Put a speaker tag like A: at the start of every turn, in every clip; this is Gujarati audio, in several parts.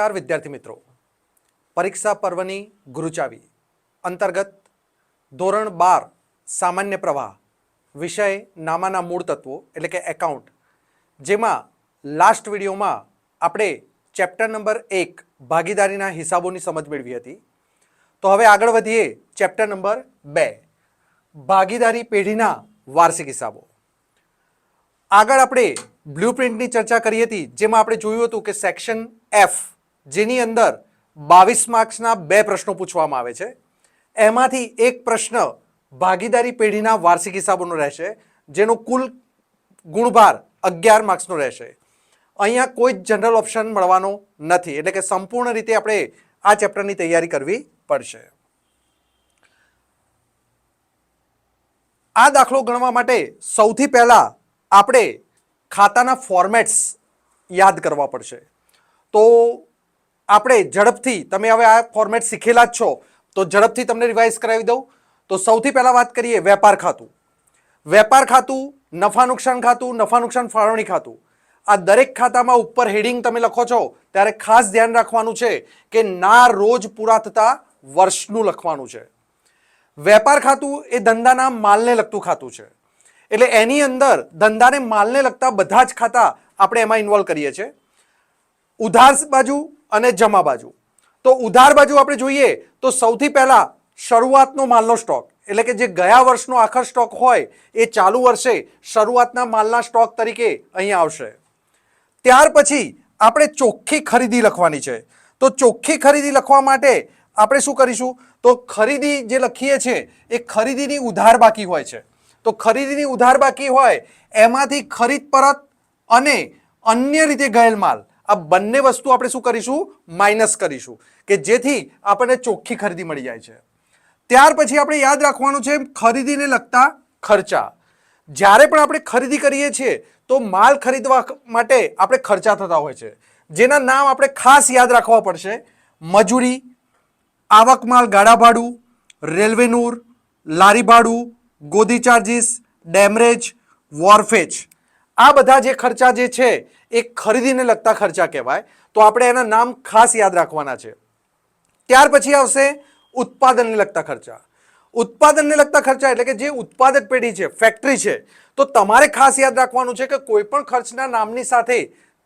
A: નમસ્કાર, વિદ્યાર્થી મિત્રો. પરીક્ષા પર્વની ગુરુચાવી. અંતર્ગત ધોરણ બાર, સામાન્ય પ્રવાહ, વિષય નામાના મૂળ તત્વો, એટલે કે એકાઉન્ટ જેમાં લાસ્ટ વિડીયોમાં આપણે ચેપ્ટર નંબર એક ભાગીદારીના હિસાબોની સમજ મેળવી હતી. તો હવે આગળ વધીએ ચેપ્ટર નંબર બે, ભાગીદારી પેઢીના વાર્ષિક હિસાબો. આગળ આપણે બ્લુપ્રિન્ટની ચર્ચા કરી હતી, જેમાં આપણે જોયું હતું કે સેક્શન એફ જેની અંદર બાવીસ માર્ક્સના બે પ્રશ્નો પૂછવામાં આવે છે. એમાંથી એક પ્રશ્ન ભાગીદારી પેઢીના વાર્ષિક હિસાબોનો રહેશે, જેનો કુલ ગુણભાર અગિયાર માર્ક્સનો રહેશે. અહીંયા કોઈ જ જનરલ ઓપ્શન મળવાનો નથી, એટલે કે સંપૂર્ણ રીતે આપણે આ ચેપ્ટરની તૈયારી કરવી પડશે. આ દાખલો ગણવા માટે સૌથી પહેલાં આપણે ખાતાના ફોર્મેટ્સ યાદ કરવા પડશે. તો આપણે ઝડપથી, તમે હવે આ ફોર્મેટ શીખેલા જ છો, તો ઝડપથી તમને રિવાઇઝ કરાવી દઉં. તો સૌથી પહેલાં વાત કરીએ વેપાર ખાતું. વેપાર ખાતું, નફા નુકસાન ખાતું, નફા નુકસાન ફાળવણી ખાતું. આ દરેક ખાતામાં ઉપર હેડિંગ તમે લખો છો, ત્યારે ખાસ ધ્યાન રાખવાનું છે કે ના રોજ પૂરા થતા વર્ષનું લખવાનું છે. વેપાર ખાતું એ ધંધાના માલને લગતું ખાતું છે. એટલે એની અંદર ધંધાને માલને લગતા બધા જ ખાતા આપણે એમાં ઇન્વોલ્વ કરીએ છીએ. ઉધાર બાજુ અને જમા બાજુ. તો ઉધાર બાજુ આપણે જોઈએ તો સૌથી પહેલાં શરૂઆતનો માલનો સ્ટોક. એટલે કે જે ગયા વર્ષનો આખર સ્ટોક હોય, એ ચાલુ વર્ષે શરૂઆતના માલના સ્ટોક તરીકે અહીંયા આવશે. ત્યાર પછી આપણે ચોખ્ખી ખરીદી લખવાની છે. તો ચોખ્ખી ખરીદી લખવા માટે આપણે શું કરીશું? તો ખરીદી જે લખીએ છીએ એ ખરીદીની ઉધાર બાકી હોય છે. તો ખરીદીની ઉધાર બાકી હોય, એમાંથી ખરીદ પરત અને અન્ય રીતે ગયેલ માલ. આ બંને વસ્તુ આપણે શું કરીશું? માઇનસ કરીશું. કે જેથી આપણને ચોખ્ખી ખરીદી મળી જાય છે. ત્યાર પછી આપણે યાદ રાખવાનું છે ખરીદીને લગતા ખર્ચા. જ્યારે પણ આપણે ખરીદી કરીએ છીએ, તો માલ ખરીદવા માટે આપણે ખર્ચા થતા હોય છે. જેના નામ આપણે ખાસ યાદ રાખવા પડશે. મજૂરી, આવક માલ ગાડા ભાડું, રેલવે નૂર, લારી ભાડું, ગોદી ચાર્જીસ ડેમરેજ વોરફેજ આ બધા જે ખર્ચા જે છે એ ખરીદીને લગતા ખર્ચા કહેવાય. તો આપણે એના નામ ખાસ યાદ રાખવાના છે. ત્યાર પછી આવશે ઉત્પાદનને લગતા ખર્ચા. ઉત્પાદનને લગતા ખર્ચા એટલે કે જે ઉત્પાદક પેઢી છે ફેક્ટરી છે, તો તમારે ખાસ યાદ રાખવાનું છે કે કોઈ પણ ખર્ચના નામની સાથે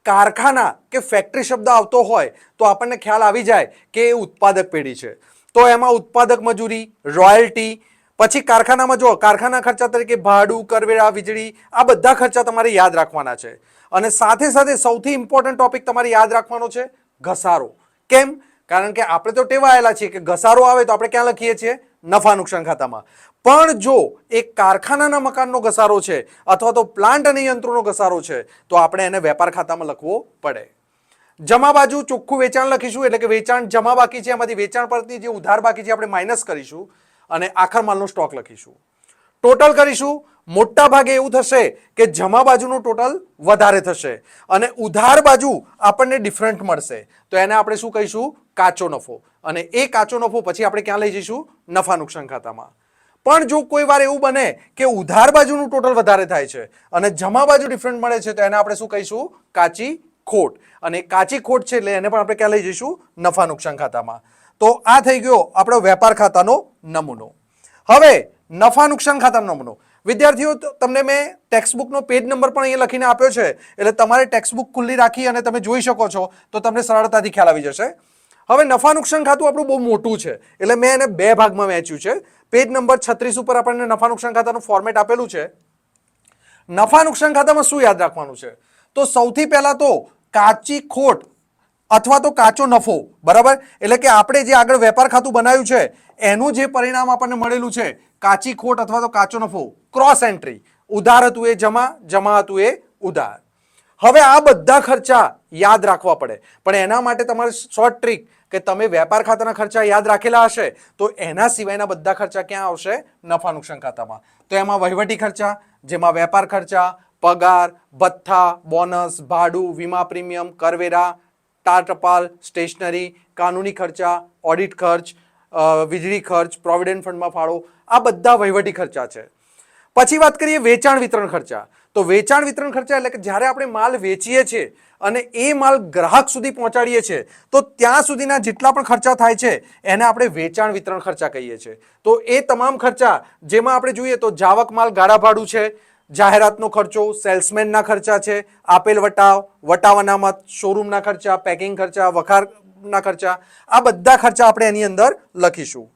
A: કારખાના કે ફેક્ટરી શબ્દ આવતો હોય, તો આપણને ખ્યાલ આવી જાય કે એ ઉત્પાદક પેઢી છે. તો એમાં ઉત્પાદક મજૂરી રોયલ્ટી પછી કારખાનામાં જો કારખાના ખર્ચા તરીકે ભાડું, કરવેરા, વીજળી, આ બધા ખર્ચા તમારે યાદ રાખવાના છે. અને સાથે સાથે સૌથી ઇમ્પોર્ટન્ટ ટોપિક તમારે યાદ રાખવાનો છે ઘસારો. કેમ? કારણ કે આપણે તો ટેવાયેલા છીએ કે ઘસારો આવે તો આપણે ક્યાં લખીએ છીએ? નફા નુકસાન ખાતામાં. પણ જો એક કારખાનાના મકાનનો ઘસારો છે અથવા તો પ્લાન્ટ અને યંત્રોનો ઘસારો છે, તો આપણે એને વેપાર ખાતામાં લખવો પડે. જમા બાજુ ચોખ્ખું વેચાણ લખીશું, એટલે કે વેચાણ જમા બાકી છે, એમાંથી વેચાણ પરથી જે ઉધાર બાકી છે, આપણે માઇનસ કરીશું. અને આખર માલનો સ્ટોક લખીશું. ટોટલ કરીશું. મોટા ભાગે એવું થશે કે જમા બાજુનું ટોટલ વધારે થશે અને ઉધાર બાજુ આપણને ડિફરન્ટ મળશે. તો એને આપણે શું કહીશું? કાચો નફો. અને એ કાચો નફો પછી આપણે ક્યાં લઈ જઈશું? નફા નુકસાન ખાતામાં. પણ જો કોઈ વાર એવું બને કે ઉધાર બાજુનું ટોટલ વધારે થાય છે અને જમા બાજુ ડિફરન્ટ મળે છે, તો એને આપણે શું કહીશું? કાચી ખોટ. અને કાચી ખોટ છે એટલે એને પણ આપણે ક્યાં લઈ જઈશું? નફા નુકસાન ખાતામાં. તો આ થઈ ગયો આપણો વેપાર ખાતાનો નમૂનો. હવે નફા નુકસાન ખાતાનો નમૂનો. વિદ્યાર્થીઓ તમને મેં ટેક્સ્ટબુકનો પેજ નંબર પણ અહીંયા લખીને આપ્યો છે, એટલે તમારે ટેક્સ્ટબુક ખુલ્લી રાખી અને તમે જોઈ શકો છો, તો તમને સરળતાથી ખ્યાલ આવી જશે. હવે નફા નુકસાન ખાતું આપણું બહુ મોટું છે, એટલે મેં એને બે ભાગમાં વહેંચ્યું છે. પેજ નંબર છત્રીસ ઉપર આપણને નફા નુકસાન ખાતાનું ફોર્મેટ આપેલું છે. નફા નુકસાન ખાતામાં શું યાદ રાખવાનું છે? તો સૌથી પહેલાં તો કાચી ખોટ અથવા તો કાચો નફો, બરાબર? એટલે કે આપણે જે આગળ વેપાર ખાતું બનાવ્યું છે, એનું જે પરિણામ આપણને મળેલું છે, કાચી ખોટ અથવા તો કાચો નફો ક્રોસ એન્ટ્રી ઉધાર હતું એ જમા જમા હતું એ ઉધાર. હવે આ બધા ખર્ચા યાદ રાખવા પડે. પણ એના માટે તમારે શોર્ટ ટ્રીક કે તમે વેપાર ખાતાના ખર્ચા યાદ રાખેલા હશે, તો એના સિવાયના બધા ખર્ચા ક્યાં આવશે? નફા નુકસાન ખાતામાં. તો એમાં વહીવટી ખર્ચા, જેમાં વેપાર ખર્ચા, પગાર, ભથ્થા, બોનસ, ભાડું, વીમા પ્રીમિયમ, કરવેરા ટાર ટપાલ સ્ટેશનરી, કાનૂની ખર્ચા, ઓડિટ ખર્ચ વીજળી ખર્ચ, પ્રોવિડન્ટ ફંડમાં ફાળો, આ બધા વહીવટી ખર્ચા છે. પછી વાત કરીએ વેચાણ વિતરણ ખર્ચા. તો વેચાણ વિતરણ ખર્ચા એટલે કે જ્યારે આપણે માલ વેચીએ છીએ અને એ માલ ગ્રાહક સુધી પહોંચાડીએ છીએ, તો ત્યાં સુધીના જેટલા પણ ખર્ચા થાય છે, એને આપણે વેચાણ વિતરણ ખર્ચા કહીએ છીએ. તો એ તમામ ખર્ચા જેમાં આપણે જોઈએ તો જાવક માલ ગાળા ભાડું છે જાહેરાતનો ખર્ચો, સેલ્સમેનના ખર્ચા છે, આપેલ વટાવ વટાવ અનામત, શોરૂમના ખર્ચા, પેકિંગ ખર્ચા, વખારના ખર્ચા, આ બધા ખર્ચા આપણે એની અંદર લખીશું.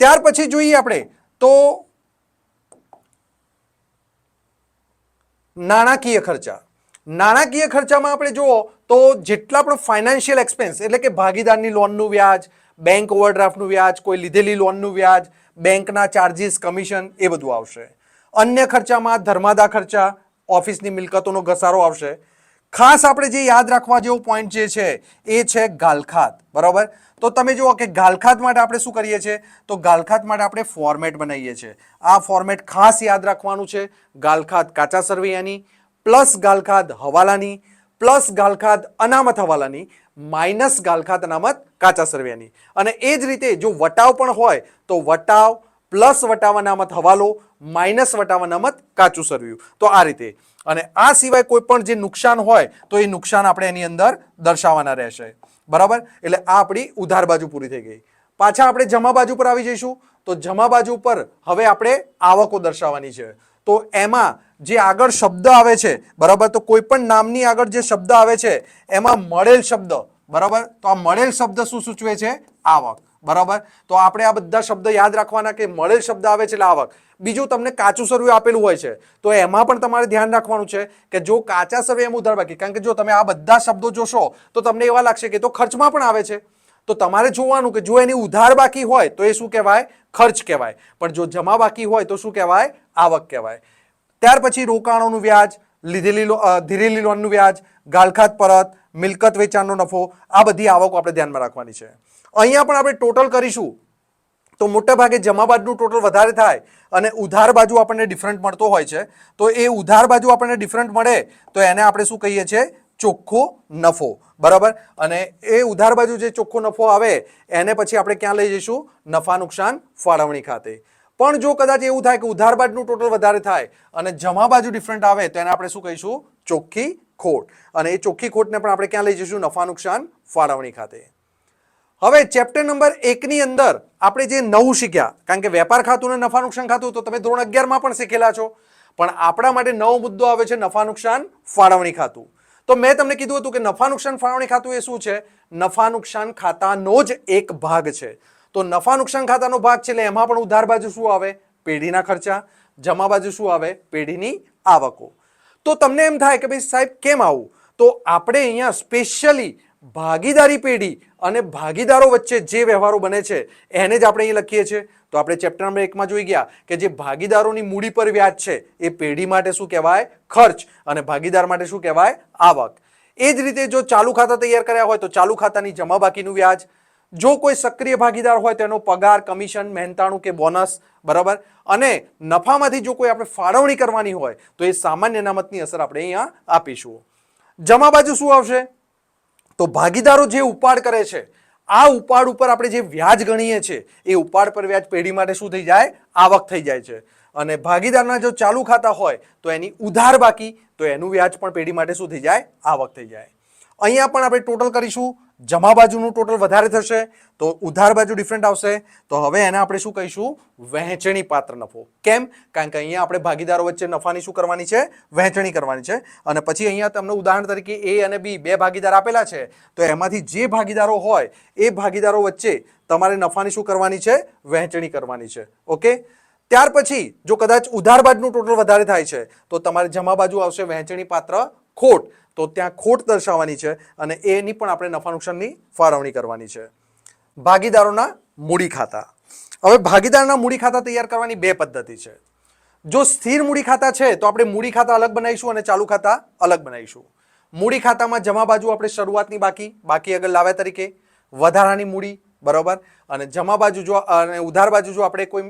A: ત્યાર પછી જોઈએ આપણે તો નાણાકીય ખર્ચા. નાણાકીય ખર્ચામાં આપણે જુઓ તો જેટલા પણ ફાઇનાન્શિયલ એક્સપેન્સ એટલે કે ભાગીદારની લોનનું વ્યાજ બેંક ઓવરડ્રાફ્ટનું વ્યાજ, કોઈ લીધેલી લોનનું વ્યાજ બેંકના ચાર્જિસ કમિશન એ બધું આવશે. અન્ય ખર્ચામાં ધર્માદા ખર્ચા, ઓફિસની મિલકતોનો ઘસારો આવશે. ખાસ આપણે જે યાદ રાખવા જેવો પોઈન્ટ જે છે, એ છે ગાલખાત. બરાબર? તો તમે જુઓ કે ગાલખાત માટે આપણે શું કરીએ છીએ? તો ગાલખાત માટે આપણે ફોર્મેટ બનાવીએ છીએ. આ ફોર્મેટ ખાસ યાદ રાખવાનું છે. ગાલખાત કાચા સરવૈયાની પ્લસ ગાલખાત હવાલાની પ્લસ ગાલખાત અનામત હવાલાની માઇનસ ગાલખાત અનામત કાચા સરવૈયાની અને એ જ રીતે જો વટાવ પણ હોય, તો વટાવ પ્લસ વટાવાના મત હવાલો, માઇનસ વટાવાના મત કાચું સરવ્યું. તો આ રીતે. અને આ સિવાય કોઈ પણ જે નુકસાન હોય, તો એ નુકસાન આપણે એની અંદર દર્શાવવાના રહેશે. બરાબર? એટલે આ આપણી ઉધાર બાજુ પૂરી થઈ ગઈ. પાછા આપણે જમા બાજુ પર આવી જઈશું. તો જમા બાજુ પર હવે આપણે આવકો દર્શાવવાની છે. તો એમાં જે આગળ શબ્દ આવે છે, બરાબર? તો કોઈ પણ નામની આગળ જે શબ્દ આવે છે, એમાં મળેલ શબ્દ, બરાબર? તો આ મળેલ શબ્દ શું સૂચવે છે? આવક. બરાબર? તો આપણે આ બધા શબ્દ યાદ રાખવાના કે મળેલ શબ્દ આવે છે આવક. બીજું તમને કાચું સરવૈયું આપેલું હોય છે, તો એમાં પણ તમારે ધ્યાન રાખવાનું છે કે જો કાચા સરવૈયા એમ ઉધાર બાકી, કારણ કે જો તમે આ બધા શબ્દો જોશો, તો તમને એવા લાગશે કે તો ખર્ચમાં પણ આવે છે. તો તમારે જોવાનું કે જો એની ઉધાર બાકી હોય, તો એ શું કહેવાય? ખર્ચ કહેવાય. પણ જો જમા બાકી હોય, તો શું કહેવાય? આવક કહેવાય. ત્યાર પછી રોકાણોનું વ્યાજ, લીધેલી ધીરેલી લોનનું વ્યાજ ગાલખાત પરત, મિલકત વેચાણનો નફો, આ બધી આવકો આપણે ધ્યાનમાં રાખવાની છે. અહીંયા પણ આપણે ટોટલ કરીશું. તો મોટા ભાગે જમા બાજુનું ટોટલ વધારે થાય અને ઉધાર બાજુ આપણને ડિફરન્ટ મળતો હોય છે. તો એ ઉધાર બાજુ આપણને ડિફરન્ટ મળે તો એને આપણે શું કહીએ છીએ? ચોખ્ખો નફો. બરાબર? અને એ ઉધાર બાજુ જે ચોખ્ખો નફો આવે, એને પછી આપણે ક્યાં લઈ જઈશું? નફા નુકસાન ફાળવણી ખાતે. પણ જો કદાચ એવું થાય કે ઉધાર બાજુનું ટોટલ વધારે થાય અને જમા બાજુ ડિફરન્ટ આવે, તો એને આપણે શું કહીશું? ચોખ્ખી ખોટ. અને એ ચોખ્ખી ખોટને પણ આપણે ક્યાં લઈ જઈશું? નફા નુકસાન ફાળવણી ખાતે. હવે ચેપ્ટર નંબર એકની અંદર આપણે જે નવું શીખ્યા, કારણ કે વેપાર ખાતું અને નફા નુકસાન ખાતું તો તમે ધોરણ અગિયારમાં પણ શીખેલા છો. પણ આપણા માટે નવો મુદ્દો આવે છે નફા નુકસાન ફાળવણી ખાતું. તો મેં તમને કીધું હતું કે નફા નુકસાન ફાળવણી ખાતું એ શું છે? નફા નુકસાન ખાતાનો જ એક ભાગ છે. તો નફા નુકસાન ખાતાનો ભાગ છે એટલે એમાં પણ ઉધાર બાજુ શું આવે? પેઢીના ખર્ચા. જમા બાજુ શું આવે? પેઢીની આવકો. તો તમને એમ થાય કે ભાઈ સાહેબ, કેમ આવું? તો આપણે અહીંયા સ્પેશિયલી ભાગીદારી પેઢી અને ભાગીદારો વચ્ચે જે વ્યવહારો બને છે, એને જ આપણે અહીં લખીએ છીએ. તો આપણે ચેપ્ટર નંબર એકમાં જોઈ ગયા કે જે ભાગીદારોની મૂડી પર વ્યાજ છે, એ પેઢી માટે શું કહેવાય? ખર્ચ. અને ભાગીદાર માટે શું કહેવાય? આવક. એ જ રીતે જો ચાલુ ખાતા તૈયાર કર્યા હોય તો ચાલુ ખાતાની જમા બાકીનું વ્યાજ. જો કોઈ સક્રિય ભાગીદાર હોય તો એનો પગાર, કમિશન, મહેનતાણું કે બોનસ, બરાબર? અને નફામાંથી જો કોઈ આપણે ફાળવણી કરવાની હોય તો એ સામાન્ય અનામતની અસર આપણે અહીંયા આપીશું. જમા બાજુ શું આવશે? તો ભાગીદારો જે ઉપાડ કરે છે, આ ઉપાડ ઉપર આપણે જે વ્યાજ ગણીએ છીએ એ ઉપાડ પર વ્યાજ પેઢી માટે શું થઈ જાય? આવક થઈ જાય છે. અને ભાગીદારના જો ચાલુ ખાતા હોય, તો એની ઉધાર બાકી, તો એનું વ્યાજ પણ પેઢી માટે શું થઈ જાય? આવક થઈ જાય. અહીંયા પણ આપણે ટોટલ કરીશું. જમા બાજુનું ટોટલ વધારે થશે, તો ઉધાર બાજુ ડિફરન્ટ આવશે. તો હવે એને આપણે શું કહીશું? વહેંચણી પાત્ર નફો. કેમ? કારણ કે અહીંયા આપણે ભાગીદારો વચ્ચે નફાની શું કરવાની છે? વહેંચણી કરવાની છે. અને પછી અહીંયા તમને ઉદાહરણ તરીકે એ અને બી બે ભાગીદાર આપેલા છે. તો એમાંથી જે ભાગીદારો હોય, એ ભાગીદારો વચ્ચે તમારે નફાની શું કરવાની છે? વહેંચણી કરવાની છે. ઓકે? ત્યાર પછી જો કદાચ ઉધાર બાજુનું ટોટલ વધારે થાય છે, તો તમારે જમા બાજુ આવશે વહેંચણી પાત્ર ખોટ, તો ત્યાં ખોટ દર્શાવવાની છે અને એની પણ આપણે નફા નુકસાનની ફાળવણી કરવાની છે. ભાગીદારોના મૂડી ખાતા. હવે ભાગીદારના મૂડી ખાતા તૈયાર કરવાની બે પદ્ધતિ છે. જો સ્થિર મૂડી ખાતા છે, તો આપણે મૂડી ખાતા અલગ બનાવીશું અને ચાલુ ખાતા અલગ બનાવીશું. મૂડી ખાતામાં જમા બાજુ આપણે શરૂઆતની બાકી બાકી આગળ લાવ્યા તરીકે. વધારાની મૂડી બરોબર? અને જમા બાજુ જો, અને ઉધાર બાજુ જો આપણે કોઈ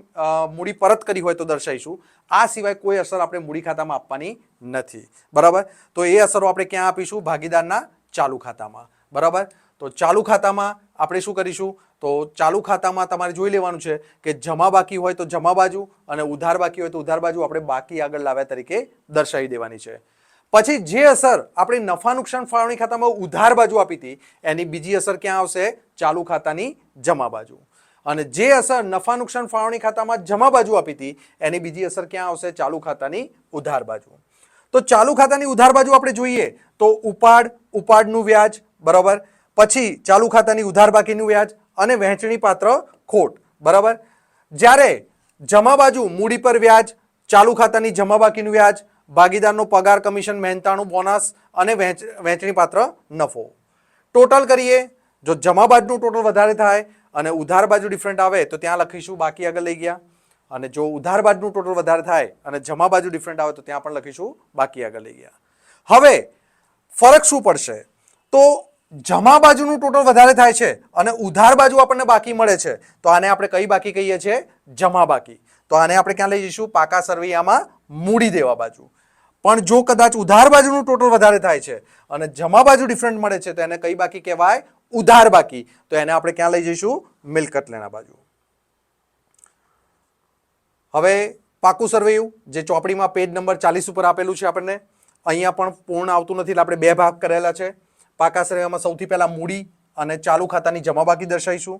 A: મૂડી પરત કરી હોય તો દર્શાવીશું. આ સિવાય કોઈ અસર આપણે મૂડી ખાતામાં આપવાની નથી. બરાબર? તો એ અસરો આપણે ક્યાં આપીશું? ભાગીદારના ચાલુ ખાતામાં. બરાબર? તો ચાલુ ખાતામાં આપણે શું કરીશું? તો ચાલુ ખાતામાં તમારે જોઈ લેવાનું છે કે જમા બાકી હોય તો જમા બાજુ અને ઉધાર બાકી હોય તો ઉધાર બાજુ આપણે બાકી આગળ લાવ્યા તરીકે દર્શાવી દેવાની છે. પછી જે અસર આપણે નફા નુકસાન ફાળવણી ખાતામાં ઉધાર બાજુ આપી હતી, એની બીજી અસર ક્યાં આવશે? ચાલુ ખાતાની જમા બાજુ. અને જે અસર નફા નુકસાન ફાળવણી ખાતામાં જમા બાજુ આપી હતી, એની બીજી અસર ક્યાં આવશે? ચાલુ ખાતાની ઉધાર બાજુ. તો ચાલુ ખાતાની ઉધાર બાજુ આપણે જોઈએ તો ઉપાડ, ઉપાડનું વ્યાજ, બરાબર? પછી ચાલુ ખાતાની ઉધાર બાકીનું વ્યાજ અને વહેંચણી પાત્ર ખોટ, બરાબર? જ્યારે જમા બાજુ મૂડી પર વ્યાજ, ચાલુ ખાતાની જમા બાકીનું વ્યાજ ભાગીદારનો પગાર કમિશન, મહેનતાણું, બોનસ અને વહેંચ વહેંચણી પાત્ર નફો. ટોટલ કરીએ, જો જમા બાજુનું ટોટલ વધારે થાય અને ઉધાર બાજુ ડિફરન્ટ આવે, તો ત્યાં લખીશું બાકી આગળ લઈ ગયા. અને જો ઉધાર બાજુનું ટોટલ વધારે થાય અને જમા બાજુ ડિફરન્ટ આવે, તો ત્યાં પણ લખીશું બાકી આગળ લઈ ગયા. હવે, ફરક શું પડશે? તો જમા બાજુનું ટોટલ વધારે થાય છે અને ઉધાર બાજુ આપણને બાકી મળે છે, તો આને આપણે કઈ બાકી કહીએ છીએ? જમા બાકી. તો આને આપણે ક્યાં લઈ જઈશું? પાકા સરવૈયામાં મૂડી દેવા બાજુ. પણ જો કદાચ ઉધાર બાજુનું ટોટલ વધારે થાય છે અને જમા બાજુ ડિફરન્ટ મળે છે, તો એને કઈ બાકી કહેવાય? ઉધાર બાકી. તો એને આપણે ક્યાં લઈ જઈશું? મિલકત લેણા બાજુ. હવે પાકું સર્વેયું જે ચોપડીમાં પેજ નંબર ચાલીસ ઉપર આપેલું છે આપણને. અહીંયા પણ પૂર્ણ આવતું નથી, એટલે આપણે બે ભાગ કરેલા છે. પાકા સર્વેમાં સૌથી પહેલાં મૂડી અને ચાલુ ખાતાની જમા બાકી દર્શાવીશું.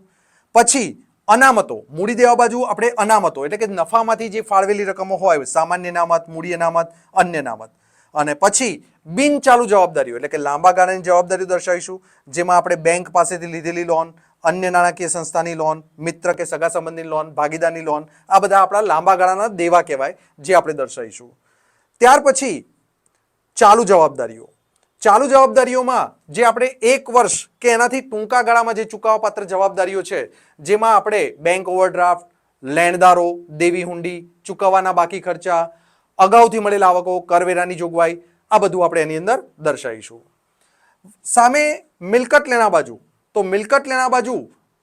A: પછી અનામતો. મૂડી દેવા બાજુ આપણે અનામતો. એટલે કે નફામાંથી જે ફાળવેલી રકમો હોય, સામાન્ય અનામત, મૂડી અનામત, અન્ય અનામત. અને પછી બિનચાલુ જવાબદારીઓ, એટલે કે લાંબા ગાળાની જવાબદારીઓ દર્શાવીશું, જેમાં આપણે બેંક પાસેથી લીધેલી લોન, અન્ય નાણાકીય સંસ્થાની લોન, મિત્ર કે સગા સંબંધની લોન, ભાગીદારની લોન, આ બધા આપણા લાંબા ગાળાના દેવા કહેવાય, જે આપણે દર્શાવીશું. ત્યાર પછી ચાલુ જવાબદારીઓ. ચાલુ જવાબદારીઓમાં જે આપણે એક વર્ષ કે એનાથી ટૂંકા ગાળામાં જે ચૂકવવાપાત્ર જવાબદારીઓ છે, જેમાં આપણે બેંક ઓવરડ્રાફ્ટ લેણદારો, દેવી હુંડી, ચૂકવવાના બાકી ખર્ચા, અગાઉથી મળેલા આવકો, કરવેરાની જોગવાઈ, આ બધું આપણે એની અંદર દર્શાવીશું. સામે મિલકત લેણા બાજુ, તો મિલકત લેણા બાજુ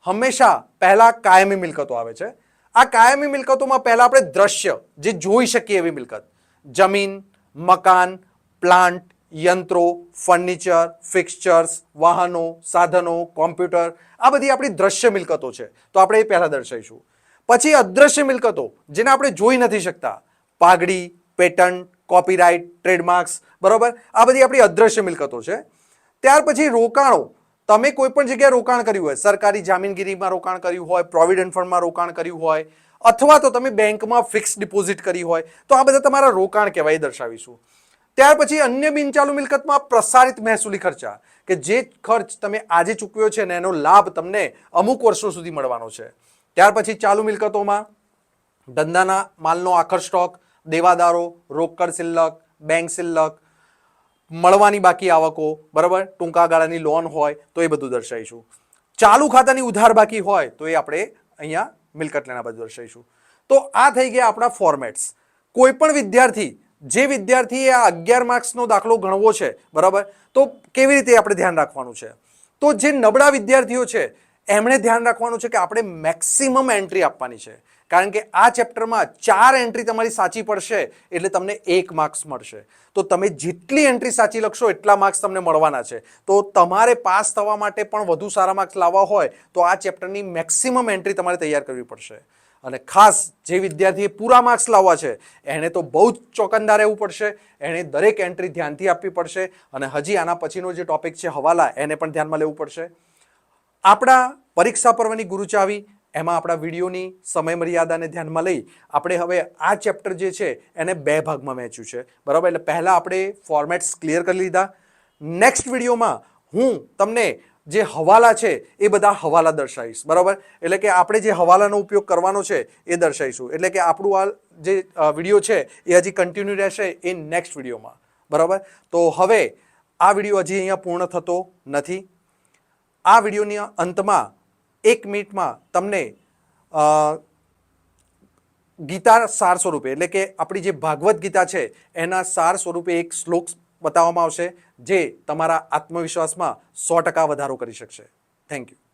A: હંમેશા પહેલાં કાયમી મિલકતો આવે છે. આ કાયમી મિલકતોમાં પહેલાં આપણે દ્રશ્ય, જે જોઈ શકીએ એવી મિલકત. જમીન, મકાન પ્લાન્ટ યંત્રો, ફર્નિચર ફિક્સચર્સ વાહનો, સાધનો, કોમ્પ્યુટર, આ બધી આપણી દ્રશ્ય મિલકતો છે. તો આપણે એ પહેલાં દર્શાવીશું. પછી અદ્રશ્ય મિલકતો, જેને આપણે જોઈ નથી શકતા. પાઘડી, પેટન્ટ કોપીરાઇટ ટ્રેડમાર્ક્સ બરાબર? આ બધી આપણી અદ્રશ્ય મિલકતો છે. ત્યાર પછી રોકાણો. તમે કોઈ પણ જગ્યાએ રોકાણ કર્યું હોય, સરકારી જામીનગીરીમાં રોકાણ કર્યું હોય પ્રોવિડન્ટ ફંડમાં રોકાણ કર્યું હોય, અથવા તો તમે બેંકમાં ફિક્સ ડિપોઝિટ કરી હોય, તો આ બધા તમારા રોકાણ કહેવાય દર્શાવીશું. ત્યાર પછી અન્ય બિનચાલુ મિલકતમાં પ્રસારિત મહેસૂલી ખર્ચા, કે જે ખર્ચ તમે આજે ચૂકવ્યો છે ને એનો લાભ તમને અમુક વર્ષો સુધી મળવાનો છે. ત્યાર પછી ચાલુ મિલકતોમાં ધંધાના માલનો આખર સ્ટોક, દેવાદારો, રોકડ સિલ્લક, બેંક સિલ્લક, મળવાની બાકી આવકો, બરાબર? ટૂંકા ગાળાની લોન હોય તો એ બધું દર્શાવીશું. ચાલુ ખાતાની ઉધાર બાકી હોય તો એ આપણે અહીંયા મિલકત લેના બધું દર્શાવીશું. તો આ થઈ ગયા આપણા ફોર્મેટ્સ કોઈ પણ વિદ્યાર્થી જે વિદ્યાર્થીએ આ અગિયાર માર્ક્સનો દાખલો ગણવો છે, બરાબર? તો કેવી રીતે આપણે ધ્યાન રાખવાનું છે? તો જે નબળા વિદ્યાર્થીઓ છે, એમણે ધ્યાન રાખવાનું છે કે આપણે મેક્સિમમ એન્ટ્રી આપવાની છે. કારણ કે આ ચેપ્ટરમાં ચાર એન્ટ્રી તમારી સાચી પડશે, એટલે તમને એક માર્ક્સ મળશે. તો તમે જેટલી એન્ટ્રી સાચી લખશો, એટલા માર્ક્સ તમને મળવાના છે. તો તમારે પાસ થવા માટે પણ વધુ સારા માર્ક્સ લાવવા હોય, તો આ ચેપ્ટરની મેક્સિમમ એન્ટ્રી તમારે તૈયાર કરવી પડશે. અને ખાસ જે વિદ્યાર્થીએ પૂરા માર્ક્સ લાવવા છે, એણે તો બહુ જ ચોકંદાર રહેવું પડશે. એણે દરેક એન્ટ્રી ધ્યાનથી આપવી પડશે અને હજી આના પછીનો જે ટોપિક છે હવાલા, એને પણ ધ્યાનમાં લેવું પડશે. આપણા પરીક્ષા પર્વની ગુરુચાવી, એમાં આપણા વિડીયોની સમય મર્યાદાને ધ્યાનમાં લઈ આપણે હવે આ ચેપ્ટર જે છે, એને બે ભાગમાં વહેંચ્યું છે. બરાબર? એટલે પહેલાં આપણે ફોર્મેટ્સ ક્લિયર કરી લીધા. નેક્સ્ટ વિડીયોમાં હું તમને જે હવાલા છે, એ બધા હવાલા દર્શાવીશ, બરાબર? એટલે કે આપણે જે હવાલાનો ઉપયોગ કરવાનો છે, એ દર્શાવીશું. એટલે કે આપણું આ જે વીડિયો છે, એ હજી કન્ટિન્યુ રહેશે એ નેક્સ્ટ વિડીયોમાં, બરાબર? તો હવે આ વીડિયો હજી અહીંયા પૂર્ણ થતો નથી. આ વિડીયોની અંતમાં એક મિનિટમાં તમને ગીતા સાર સ્વરૂપે, એટલે કે આપણી જે ભાગવત ગીતા છે, એના સાર સ્વરૂપે એક શ્લોક બતાવવામાં આવશે જે તમારા આત્મવિશ્વાસમાં સો ટકા વધારો કરી શકશે. Thank you